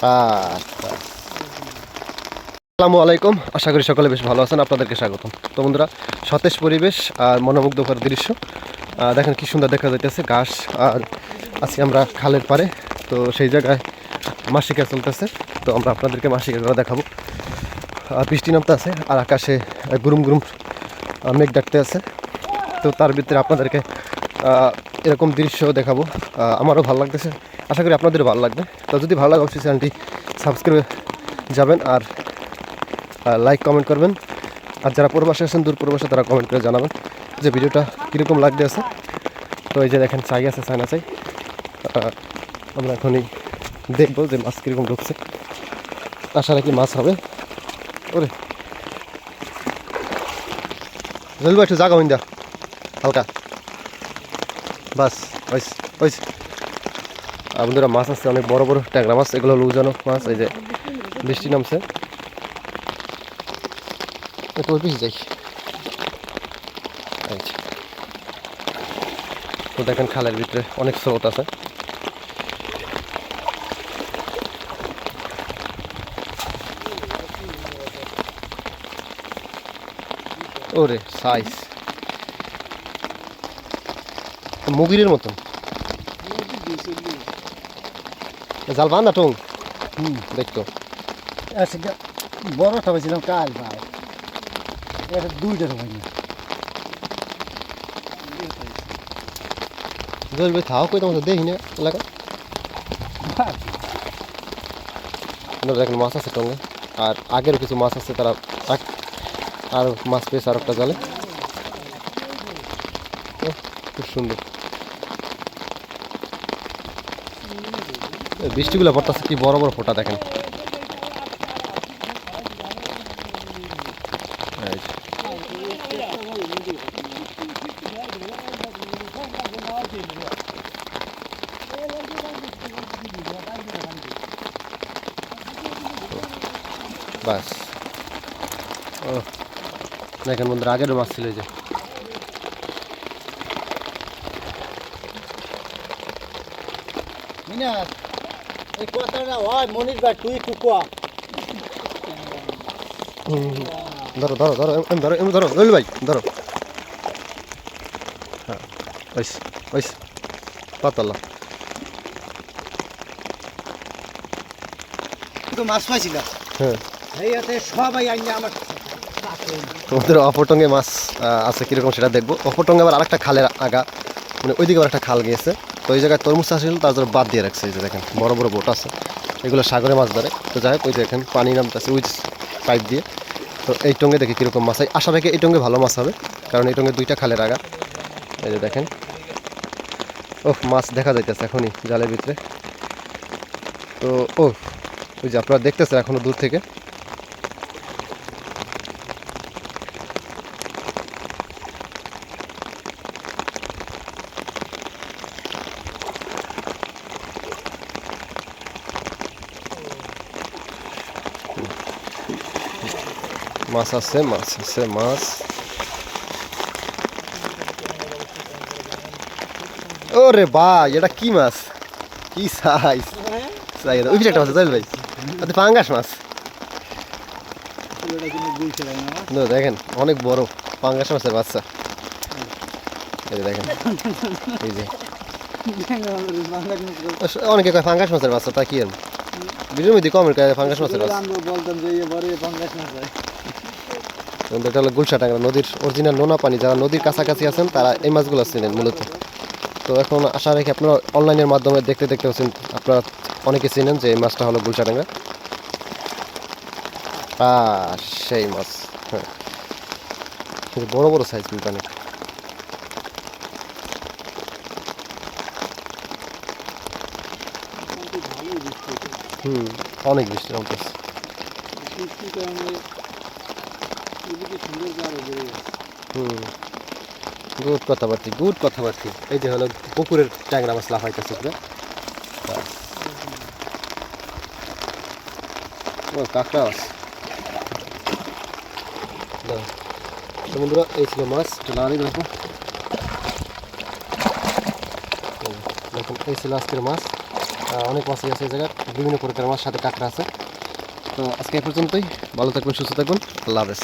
আসসালামু আলাইকুম আশা করি সকলে বেশ ভালো আছেন, আপনাদেরকে স্বাগতম। তো বন্ধুরা, সতেজ পরিবেশ আর মনোমুগ্ধকর দৃশ্য। দেখেন কি সুন্দর দেখা যাইতেছে, ঘাস আর আজকে আমরা খালের পারে তো সেই জায়গায় মাসিকা চলতেছে। তো আমরা আপনাদেরকে মাসিকা করা দেখাবো বৃষ্টি নামতে আছে আর আকাশে গুরুম গুরুম মেঘ ডাকতে আছে। তো তার ভিতরে আপনাদেরকে এরকম দৃশ্য দেখাবো। আমারও ভালো লাগতেছে। আশা করি আপনাদেরও ভালো লাগবে। তো যদি ভালো লাগে অবশ্যই চ্যানেলটি সাবস্ক্রাইব যাবেন আর লাইক কমেন্ট করবেন। আর যারা প্রবাসে আছেন দূর প্রবাসে তারা কমেন্ট করে জানাবেন যে ভিডিওটা কীরকম লাগতে আছে। তো এই যে দেখেন চাই আছে চাই আহ, আমরা এখনই দেখব যে মাছ কীরকম ঢুকছে। আশা রাখি মাছ হবে। ওরে। জলবা একটু জাগা হইন্দা হালকা। বাস, ওইস আর বন্ধুরা, মাছ আছে, অনেক বড় বড় ট্যাংরা মাছ, এগুলো হলো উজানো মাছ, এই যে বৃষ্টি নামছে। একটু ওই পিছিয়ে যাই। তো দেখেন খালের ভিতরে অনেক স্রোত আছে। ওরে সাইজ মুগিরের মতন জাল বান্ধা টং হুম দেখতো আজকে বড়টা পাইছিলাম কাল ভাই। এটা দুইটা হয়নি থাও কই তোমার দেখি না এলাকা। দেখেন মাছ আছে টঙ্গে আর আগের কিছু মাছ আছে তারা আর মাছ পেয়েছে আর একটা জালে খুব সুন্দর। বৃষ্টিগুলো পড়তেছে, কি বড় বড় ফোঁটা দেখেন। ও দেখেন বন্ধুরা আগের মাছ ছিল যে। মিনা হয় হ্যাঁ মাছ হ্যাঁ তোমাদের অপটঙ্গে মাছ আছে কীরকম সেটা দেখব অপটঙ্গে আবার আরেকটা খালের আগা মানে ওইদিকে আবার একটা খাল গিয়েছে তো ওই জায়গায় তরমুজ চাষ ছিল তার জন্য বাদ দিয়ে রাখছে, এই যে দেখেন, বড় বড় বোট আছে। এগুলো সাগরে মাছ ধরে। তো যাই হোক, ওই দেখেন, পানি নামতেছে ওই পাইপ দিয়ে। তো এই টঙ্গে দেখি কীরকম মাছ হয়। আশা রাখি এই টঙ্গে ভালো মাছ হবে, কারণ এই টঙ্গে দুইটা খালের আগা এই যে দেখেন। ও মাছ দেখা যাইতেছে এখনই জালের ভিতরে। তো ও ওই যে আপনারা দেখতেছেন এখনও দূর থেকে। মাছ আছে মাছ আছে মাছ ওরে ভাই এটা কি মাছ কি সাইজ সাইজ ওই একটা মাছ আছে ভাই আচ্ছা পাঙ্গাস মাছ দেখেন অনেক বড় পাঙ্গাস মাছের বাচ্চা দেখেন এই যে অনেকে কয় ফাঙ্গাস মাছের বাচ্চা তা কি আর ভিডিওর মধ্যে কমেন্ট করে ফাঙ্গাস মাছের বাচ্চা বলতাম যে এবারে পাঙ্গাস মাছ এটা হলো গুলশা টাঙ্গা নদীর অরিজিনাল নোনা পানি। যারা নদীর কাছাকাছি আছেন, তারা এই মাছগুলো চেনেন মূলত। তো এখন আশা রাখি আপনারা অনলাইনের মাধ্যমে দেখতে দেখতে পাচ্ছেন, আপনারা অনেকে চেনেন যে এই মাছটা হলো গুলশা টাঙ্গা সেই মাছ। হ্যাঁ। বড় বড় সাইজ কিন্তু অনেক। হুম, অনেক বৃষ্টি হুম। Good কথাবার্তি good কথাবার্তি। এই যে হলো পুকুরের ট্যাংরা মাছ লাফাইতেছে পুরো। ও, কাঁকড়া মাছ। তো এই ছিল মাছ। লাড়ি দেখো। দেখুন, এই ছিল আজকের মাছ। অনেক মাছই আছে এই জায়গায়। বিভিন্ন প্রকার মাছ সাথে কাঁকড়া আছে। তো আজকে এ পর্যন্তই। ভালো থাকবেন, সুস্থ থাকবেন। আল্লাহ হাফেজ।